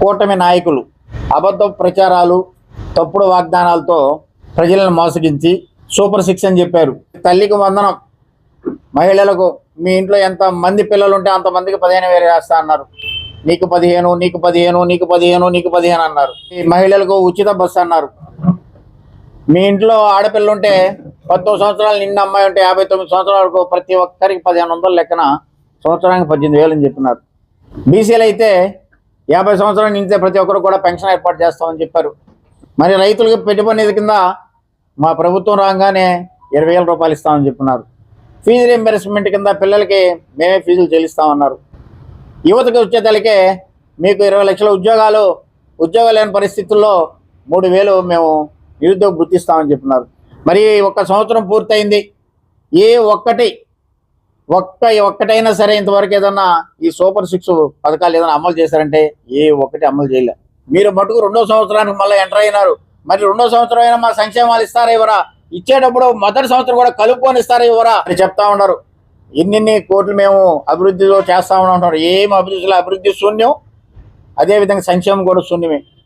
కూటమి నాయకులు అబద్ధ ప్రచారాలు తప్పుడు వాగ్దానాలతో ప్రజలను మోసగించి సూపర్ సిక్స్ అని చెప్పారు. తల్లికి వందనం. మహిళలకు మీ ఇంట్లో ఎంత మంది పిల్లలు ఉంటే అంతమందికి పదిహేను వేలు వేస్తా అన్నారు. నీకు పదిహేను నీకు పదిహేను నీకు పదిహేను నీకు పదిహేను అన్నారు. ఈ మహిళలకు ఉచిత బస్సు అన్నారు. మీ ఇంట్లో ఆడపిల్ల ఉంటే పంతొమ్మిది సంవత్సరాలు నిన్న అమ్మాయి ఉంటే యాభై తొమ్మిది సంవత్సరాల వరకు ప్రతి ఒక్కరికి పదిహేను వందల లెక్కన సంవత్సరానికి పద్దెనిమిది వేలు అని చెప్పినారు. బీసీలు అయితే యాభై సంవత్సరాలు నిండితే ప్రతి ఒక్కరు కూడా పెన్షన్ ఏర్పాటు చేస్తామని చెప్పారు. మరి రైతులకు పెట్టుబడి నిధి కింద మా ప్రభుత్వం రాగానే ఇరవై వేల రూపాయలు ఇస్తామని చెప్పినారు. ఫీజు రీఎంబర్స్మెంట్ కింద పిల్లలకి మేమే ఫీజులు చెల్లిస్తామన్నారు. యువతకు వచ్చేతలకే మీకు ఇరవై లక్షల ఉద్యోగాలు ఉద్యోగాలు లేని పరిస్థితుల్లో మూడు వేలు మేము నిరుద్యోగ గుర్తిస్తామని చెప్పినారు. మరి ఒక్క సంవత్సరం పూర్తయింది. ఏ ఒక్కటి ఒక్క ఒక్కటైనా సరే ఇంతవరకు ఏదన్నా ఈ సూపర్ సిక్స్ పథకాలు ఏదైనా అమలు చేశారంటే ఏ ఒక్కటి అమలు చేయలే. మీరు మటుకు రెండో సంవత్సరానికి మళ్ళీ ఎంటర్ అయినారు. మరి రెండో సంవత్సరం అయినా మా సంక్షేమాలు ఇస్తారా ఇవ్వరా? ఇచ్చేటప్పుడు మొదటి సంవత్సరం కూడా కలుపుకొని ఇస్తారా ఇవ్వరా అని చెప్తా ఉన్నారు. ఇన్నిన్ని కోట్లు మేము అభివృద్ధిలో చేస్తా ఉంటారు ఏం అభివృద్ధిలో? అభివృద్ధి శూన్యం అదేవిధంగా సంక్షేమం కూడా శూన్యమే.